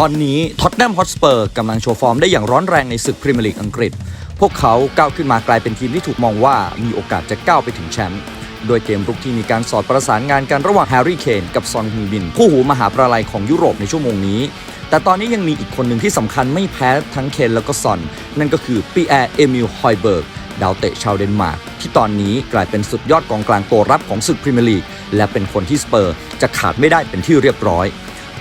ตอนนี้ท็อตแนมฮอตสเปอร์กำลังโชว์ฟอร์มได้อย่างร้อนแรงในศึกพรีเมียร์ลีกอังกฤษ พวกเขาก้าวขึ้นมากลายเป็นทีมที่ถูกมองว่ามีโอกาสจะก้าวไปถึงแชมป์โดยเกมรุกที่มีการสอดประสานงานกันระหว่างแฮร์รี่เคนกับซอนฮึงบิน คู่หูมหาปราลัยของยุโรปในชั่วโมงนี้ แต่ตอนนี้ยังมีอีกคนหนึ่งที่สำคัญไม่แพ้ทั้งเคนแล้วก็ซอน นั่นก็คือปีแอร์เอมิลฮอยเบิร์กดาวเตะชาวเดนมาร์กที่ตอนนี้กลายเป็นสุดยอดกองกลางตัวรับของศึกพรีเมียร์ลีกและเป็นคนที่สเปอร์จะขาดไม่ได้เป็นที่เรียบร้อย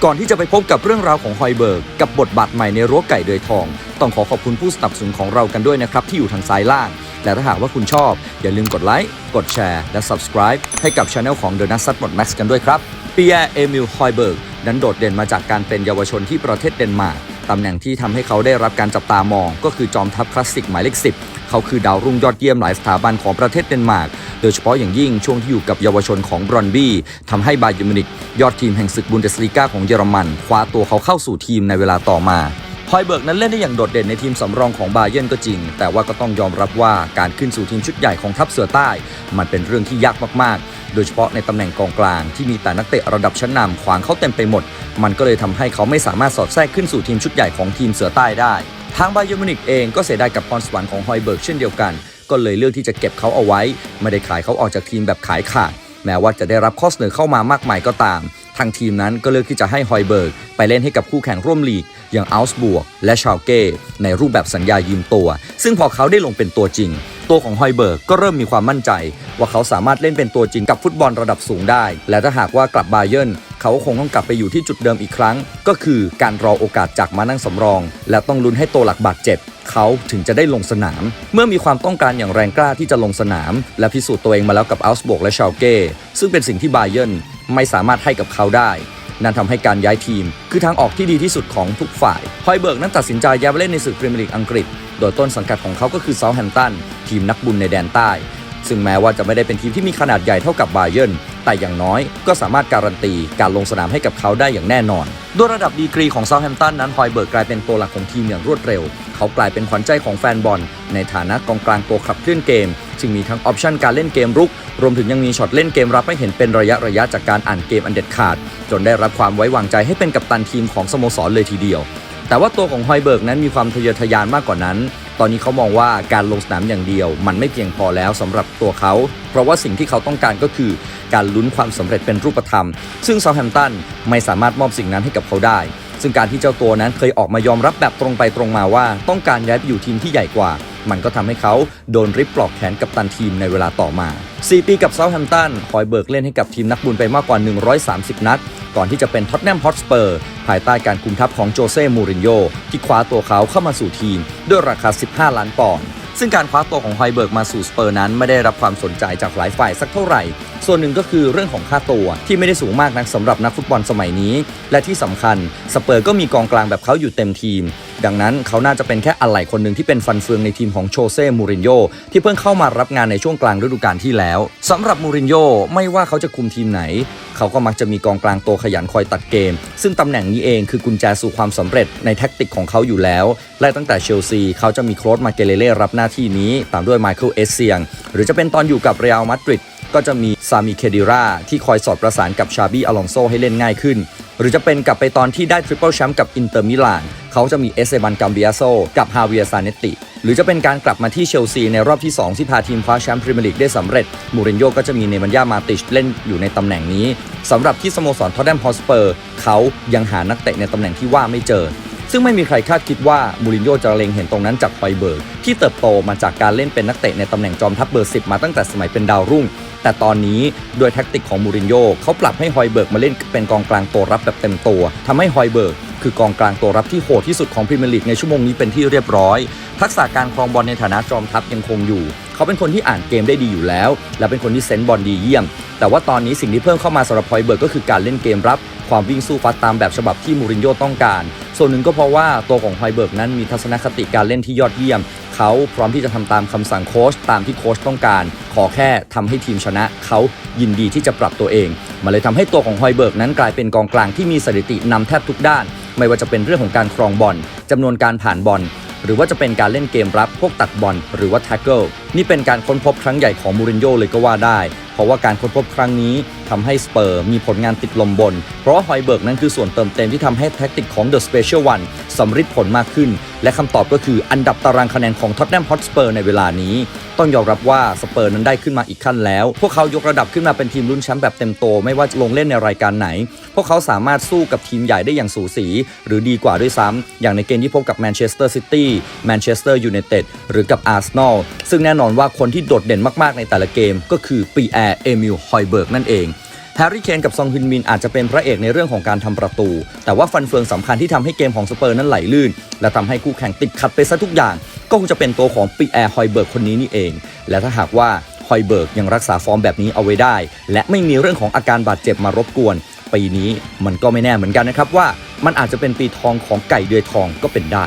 ก่อนที่จะไปพบกับเรื่องราวของฮอยเบิร์กกับบทบาทใหม่ในรั้วไก่เดือยทอง ต้องขอขอบคุณผู้สนับสนุนของเรากันด้วยนะครับ ที่อยู่ทางซ้ายล่าง และถ้าหากว่าคุณชอบ อย่าลืมกดไลค์กดแชร์ และ subscribe ให้กับช anel ของ The n u t s หมด Max กันด้วยครับปีแอร์เอมิลฮอยเบิร์กนั้นโดดเด่นมาจากการเป็นเยาวชนที่ประเทศเดนมาร์กตำแหน่งที่ทำให้เขาได้รับการจับตามอง ก็คือจอมทัพคลาสสิกหมายเลข10 เขาคือดาวรุ่งยอดเยี่ยมหลายสถาบันของประเทศเดนมาร์ก โดยเฉพาะอย่างยิ่งช่วงที่อยู่กับเยาวชนของบรอนบี้ทำให้บาเยอร์มินิกยอดทีมแห่งศึกบุนเดสลีกาของเยอรมันคว้าตัวเขาเข้าสู่ทีมในเวลาต่อมาฮอยเบิร์กนั้นเล่นได้อย่างโดดเด่นในทีมสำรองของบาเยร์นก็จริง แต่ว่าก็ต้องยอมรับว่าการขึ้นสู่ทีมชุดใหญ่ของทัพเสือใต้ มันเป็นเรื่องที่ยากมากๆ โดยเฉพาะในตำแหน่งกองกลางที่มีแต่นักเตะระดับชั้นนำขวางเขาเต็มไปหมด มันก็เลยทำให้เขาไม่สามารถสอดแทรกขึ้นสู่ทีมชุดใหญ่ของทีมเสือใต้ได้ ทางบาเยอร์มินิกเองก็เสียดายกับพรสวรรค์ของฮอยเบิร์กเช่นเดียวกัน ก็เลยเลือกที่จะเก็บเขาเอาไว้ ไม่ได้ขายเขาออกจากทีมแบบขายขาด แม้ว่าจะได้รับข้อเสนอเข้ามามากมายก็ตาม ทางทีมนั้นก็เลือกที่จะให้ฮอยเบิร์กไปเล่นให้กับคู่แข่งร่วมลีก อย่างอัลส์บวกและชาวเก้ในรูปแบบสัญญายืมตัว ซึ่งพอเขาได้ลงเป็นตัวจริง ตัวของฮอยเบิร์กก็เริ่มมีความมั่นใจ ว่าเขาสามารถเล่นเป็นตัวจริงกับฟุตบอลระดับสูงได้ และถ้าหากว่ากลับบาเยิร์นเขาคงต้องกลับไปอยู่ที่จุดเดิมอีกครั้ง ก็คือการรอโอกาสจากมานั่งสำรอง และต้องลุ้นให้ตัวหลักบาดเจ็บเขาถึงจะได้ลงสนาม เมื่อมีความต้องการอย่างแรงกล้าที่จะลงสนาม และพิสูจน์ตัวเองมาแล้วกับอัลส์บกและชาวเก้ซึ่งเป็นสิ่งที่บาเยิร์นไม่สามารถให้กับเขาได้นั่นทำให้การย้ายทีม คือทางออกที่ดีที่สุดของทุกฝ่าย ฮอยเบิร์กนั้นตัดสินใจย้ายไปเล่นในศึกพรีเมียร์ลีกอังกฤษ โดยต้นสังกัดของเขาก็คือเซาแฮมตันทีมนักบุญในแดนใต้ ซึ่งแม้ว่าจะไม่ได้เป็นทีมที่มีขนาดใหญ่เท่ากับบาเยิร์นแต่อย่างน้อยก็สามารถการันตีการลงสนามให้กับเขาได้อย่างแน่นอน ด้วยระดับดีกรีของเซาแฮมตันนั้นฮอยเบิร์กกลายเป็นตัวหลักของทีมอย่างรวดเร็ว เขากลายเป็นขวัญใจของแฟนบอล ในฐานะกองกลางตัวขับเคลื่อนเกมซึ่งมีทั้งออปชันการเล่นเกมรุก รวมถึงยังมีช็อตเล่นเกมรับให้เห็นเป็นระยะระยะจากการอ่านเกมอันเด็ดขาด จนได้รับความไว้วางใจให้เป็นกัปตันทีมของสโมสรเลยทีเดียว แต่ว่าตัวของฮอยเบิร์กนั้นมีความทะเยอทะยานมากกว่านั้น ตอนนี้เขามองว่าการลงสนามอย่างเดียว มันไม่เพียงพอแล้วสำหรับตัวเขา เพราะว่าสิ่งที่เขาต้องการก็คือ การลุ้นความสำเร็จเป็นรูปธรรม ซึ่งเซาแฮมตันไม่สามารถมอบสิ่งนั้นให้กับเขาได้ ซึ่งการที่เจ้าตัวนั้นเคยออกมายอมรับแบบตรงไปตรงมาว่า ต้องการย้ายไปอยู่ทีมที่ใหญ่กว่า มันก็ทำให้เขาโดนริบปลอกแขนกับตันทีมในเวลาต่อมา 4 ปีกับเซาแฮมตันคอยเบิกเล่นให้กับทีมนักบุญไปมากกว่า 130 นัด ก่อนที่จะเป็นท็อตแนมฮอตสเปอร์ภายใต้การคุมทัพของโจเซ่ มูรินโญ่ที่คว้าตัวเขาเข้ามาสู่ทีม ด้วยราคา 15 ล้านปอนด์ซึ่งการคว้าตัวของฮอยเบิร์กมาสู่สเปอร์นั้นไม่ได้รับความสนใจจากหลายฝ่ายสักเท่าไหร่ ส่วนหนึ่งก็คือเรื่องของค่าตัวที่ไม่ได้สูงมากนักสำหรับนักฟุตบอลสมัยนี้ และที่สำคัญสเปอร์ก็มีกองกลางแบบเขาอยู่เต็มทีม ดังนั้นเขาน่าจะเป็นแค่อะไหล่คนหนึ่งที่เป็นฟันเฟืองในทีมของโชเซ่ มูรินโญ่ที่เพิ่งเข้ามารับงานในช่วงกลางฤดูกาลที่แล้วสำหรับมูรินโญ่ไม่ว่าเขาจะคุมทีมไหน เขาก็มักจะมีกองกลางตัวขยันคอยตัดเกม ซึ่งตำแหน่งนี้เองคือกุญแจสู่ความสำเร็จในแท็กติกของเขาอยู่แล้ว และตั้งแต่เชลซีเขาจะมีโคลดมาเกเลเล่รับหน้าที่นี้ ตามด้วยไมเคิลเอสเซียง หรือจะเป็นตอนอยู่กับเรอัลมาดริดก็จะมีซามิเคดิราที่คอยสอดประสานกับชาบี้อลองโซให้เล่นง่ายขึ้น หรือจะเป็นกลับไปตอนที่ได้ทริปเปิลแชมป์กับอินเตอร์มิลานเขาจะมีเอเซบันกัมเบียโซกับฮาเวียซาเนตติ หรือจะเป็นการกลับมาที่เชลซีในรอบที่ 2 ที่พาทีมคว้าแชมป์พรีเมียร์ลีกได้สำเร็จ มูรินโญ่ก็จะมีเนมันยามาติชเล่นอยู่ในตำแหน่งนี้สำหรับที่สโมสรทอตแนมฮอสเปอร์เขายังหานักเตะในตำแหน่งที่ว่าไม่เจอซึ่งไม่มีใครคาดคิดว่ามูรินโญ่จะเล็งเห็นตรงนั้นจากฮอยเบิร์กที่เติบโตมาจากการเล่นเป็นนักเตะในตำแหน่งจอมทัพเบอร์ 10 มาตั้งแต่สมัยเป็นดาวรุ่ง แต่ตอนนี้ด้วยแท็กติกของมูรินโญ่เขาปรับให้ฮอยเบิร์กมาเล่นเป็นกองกลางตัวรับแบบเต็มตัวทำให้ฮอยเบิร์กคือกองกลางตัวรับที่โหดที่สุดของพรีเมียร์ลีกในชั่วโมงนี้เป็นที่เรียบร้อย ทักษะการครองบอลในฐานะจอมทัพยังคงอยู่ เขาเป็นคนที่อ่านเกมได้ดีอยู่แล้ว และเป็นคนที่เซนต์บอลดีเยี่ยม แต่ว่าตอนนี้สิ่งที่เพิ่มเข้ามาสำหรับฮอยเบิร์กก็คือการเล่นเกมรับ ความวิ่งสู้ฟัดตามแบบฉบับที่มูรินโญ่ต้องการ ส่วนหนึ่งก็เพราะว่าตัวของฮอยเบิร์กนั้นมีทัศนคติการเล่นที่ยอดเยี่ยม เขาพร้อมที่จะทำตามคำสั่งโค้ชตามที่โค้ชต้องการ ขอแค่ทำให้ทีมชนะ เขายินดีที่จะปรับตัวเองมาเลยทำให้ตัวของฮอยเบิร์กนั้นกลายเป็นกองกลางที่มีสถิตินำแทบทุกด้าน ไม่ว่าจะเป็นเรื่องของการครองบอลจำนวนการผ่านบอลหรือว่าจะเป็นการเล่นเกมรับพวกตัดบอลหรือว่าแท็กเกิลนี่เป็นการค้นพบครั้งใหญ่ของมูรินโญ่เลยก็ว่าได้ เพราะว่าการค้นพบครั้งนี้ทำให้สเปอร์มีผลงานติดลมบน เพราะว่าฮอยเบิร์กนั้นคือส่วนเติมเต็มที่ทำให้แท็กติกของ The Special One สำฤทธิ์ผลมากขึ้น และคำตอบก็คืออันดับตารางคะแนนของท็อตแนมฮอตสเปอร์ในเวลานี้ ต้องยอมรับว่าสเปอร์นั้นได้ขึ้นมาอีกขั้นแล้ว พวกเขายกระดับขึ้นมาเป็นทีมลุ้นแชมป์แบบเต็มโต ไม่ว่าจะลงเล่นในรายการไหน พวกเขาสามารถสู้กับทีมใหญ่ได้อย่างสูสี หรือดีกว่าด้วยซ้ำอย่างในเกมที่พบกับแมนเชสเตอร์ซิตี้แมนเชสเตอร์ยูไนเต็ดหรือกับอาร์เซนอลซึ่งแน่นอนว่าคนที่โดดเด่นมากๆในแต่ละเกม ก็คือปีแอร์เอมิลฮอยเบิร์กนั่นเอง แฮร์รี่เคนกับซองฮึนมินอาจจะเป็นพระเอกในเรื่องของการทำประตู แต่ว่าฟันเฟืองสำคัญที่ทำให้เกมของสเปอร์นั้นไหลลื่น และทำให้คู่แข่งติดขัดไปซะทุกอย่าง ก็คงจะเป็นตัวของปีแอร์ฮอยเบิร์กคนนี้นี่เอง และถ้าหากว่าฮอยเบิร์กยังรักษาฟอร์มแบบนี้เอาไว้ได้ และไม่มีเรื่องของอาการบาดเจ็บมารบกวนปีนี้มันก็ไม่แน่เหมือนกันนะครับว่ามันอาจจะเป็นปีทองของไก่เดือยทองก็เป็นได้